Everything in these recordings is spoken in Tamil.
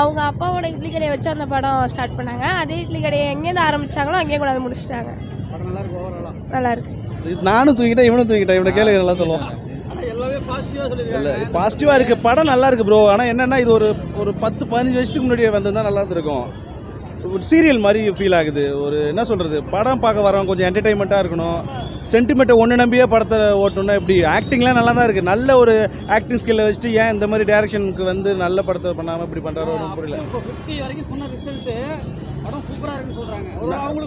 அவங்க அப்பாவோட இட்லி கடையை வச்சு அந்த படம் ஸ்டார்ட் பண்ணாங்க. அதே இட்லி கடையை எங்கேருந்து ஆரம்பிச்சாங்களோ அங்கேயே கொண்டாந்து முடிச்சிட்டாங்க. படம் நல்லா இருக்கு ஓவராலா நல்லா இருக்கு. இது நானும் தூக்கிட்டேன் இவனும் தூக்கிட்டேன். இவனை கேள்வி நல்லா சொல்லுவான். பாசிட்டிவாக இருக்குது படம் நல்லா இருக்கு ப்ரோ ஆனால் என்னென்னா இது ஒரு ஒரு பத்து பதினஞ்சு வருஷத்துக்கு முன்னாடி வந்திருந்தா நல்லா இருந்திருக்கும். ஒரு சீரியல் மாதிரி ஃபீல் ஆகுது. ஒரு என்ன சொல்கிறது படம் பார்க்க வரவங்க கொஞ்சம் என்டர்டைன்மெண்ட்டாக இருக்கணும். சென்டிமெண்ட்டை ஒன்று நம்பியே படத்தை ஓட்டணும்னா எப்படி? ஆக்டிங்லாம் நல்லா தான் இருக்குது நல்ல ஒரு ஆக்டிங் ஸ்கில்லை வச்சுட்டு ஏன் இந்த மாதிரி டேரக்ஷனுக்கு வந்து நல்ல படத்தை பண்ணாமல் இப்படி பண்ணுறாரோ ஒன்றும் புரியல.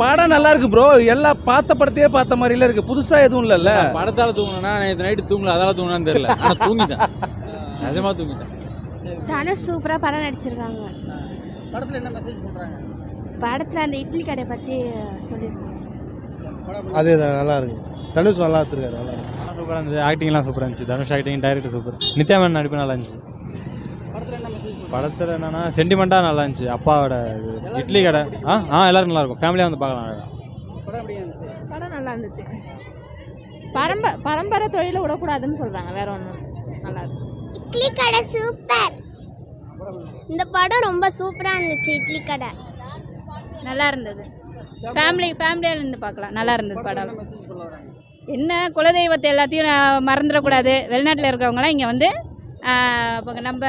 படம் நல்லா இருக்கு ப்ரோ எல்லாம் பார்த்த படத்தையே பார்த்த மாதிரில இருக்கு. புதுசாக எதுவும் இல்லைல்ல படத்தால தூங்கினா நேற்று நைட்டு தூங்கல அதால தூங்கினான்னு தெரியல. ஆனால் தூங்கிட்டேன். நிஜமா தூங்கிட்டேன். தனுஷ் சூப்பராக படம் நடிச்சிருக்காங்க. படத்தில் என்ன மெசேஜ் சொல்கிறாங்க படத்தில் அந்த இட்லி கடையை பற்றி சொல்லியிருக்காங்க அதே நல்லா இருக்கு தனுஷ் நல்லா எடுத்துருக்காரு நல்லா இருக்கு. சூப்பராக இருந்துச்சு. ஆக்டிங்லாம் சூப்பராக இருந்துச்சு. Dhanush acting director super Nithya Menen நடிப்பு நல்லா இருந்துச்சு. படத்தில் என்ன மெசேஜ் சொல்கிறாங்க படத்தில் என்னன்னா சென்டிமெண்ட்டாக நல்லா இருந்துச்சு. அப்பாவோட இட்லி கடை. ஆ ஆ எல்லாரும் நல்லா இருக்கும். ஃபேமிலியாக வந்து பார்க்கலாம். படம் எப்படி இருந்துச்சு? படம் நல்லா இருந்துச்சு. பரம்ப பரம்பரை தொழிலை விடக்கூடாதுன்னு சொல்கிறாங்க வேற ஒன்றும் நல்லா இருக்கு. இட்லி கடை சூப்பர். இந்த படம் ரொம்ப சூப்பராக இருந்துச்சு இட்லி கடை. நல்லா இருந்தது ஃபேமிலி ஃபேமிலியாக இருந்து பார்க்கலாம். நல்லா இருந்தது படம். என்ன குலதெய்வத்தை எல்லாத்தையும் மறந்துடக்கூடாது. வெளிநாட்டில் இருக்கிறவங்களாம் இங்கே வந்து நம்ம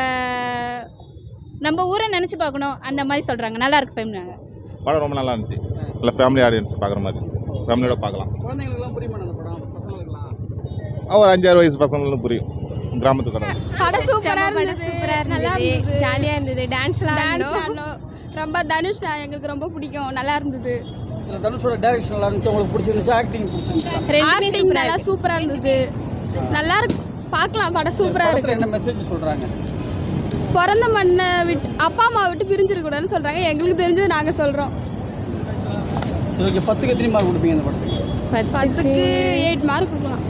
நம்ம ஊரை நினச்சி பார்க்கணும். அந்த மாதிரி சொல்கிறாங்க நல்லா இருக்கு ஃபேமிலி படம் ரொம்ப நல்லா இருந்துச்சு நல்ல ஃபேமிலி ஆடியன்ஸ் பார்க்குற மாதிரி ஃபேமிலியோட பார்க்கலாம். ஒரு அஞ்சாறு வயசு பசங்களும் புரியும். கிராமத்து கடன் படம் சூப்பராக இருந்தது. ஜாலியாக இருந்தது. டான்ஸ்லாம் டான்ஸ் ரொம்ப தனுஷ் எங்களுக்கு ரொம்ப பிடிக்கும். நல்லா இருந்தது. தனுஷோட டைரக்ஷன் நல்லா இருந்துச்சு. உங்களுக்கு பிடிச்சிருந்துச்சு? ஆக்டிங் ஆக்டிங் நல்லா சூப்பராக இருந்தது. நல்லா இருக்கு பார்க்கலாம் படம் சூப்பராக படத்தில் என்ன மெசேஜ் சொல்கிறாங்க பிறந்த மண்ணை விட்டு அப்பா அம்மா விட்டு பிரிஞ்சிருக்கூடாதுன்னு சொல்கிறாங்க எங்களுக்கு தெரிஞ்சது நாங்கள் சொல்கிறோம் பத்துக்கு எத்தனை மார்க் கொடுப்பீங்க இந்த படத்துக்கு? பத்துக்கு எயிட் மார்க் கொடுக்கலாம்.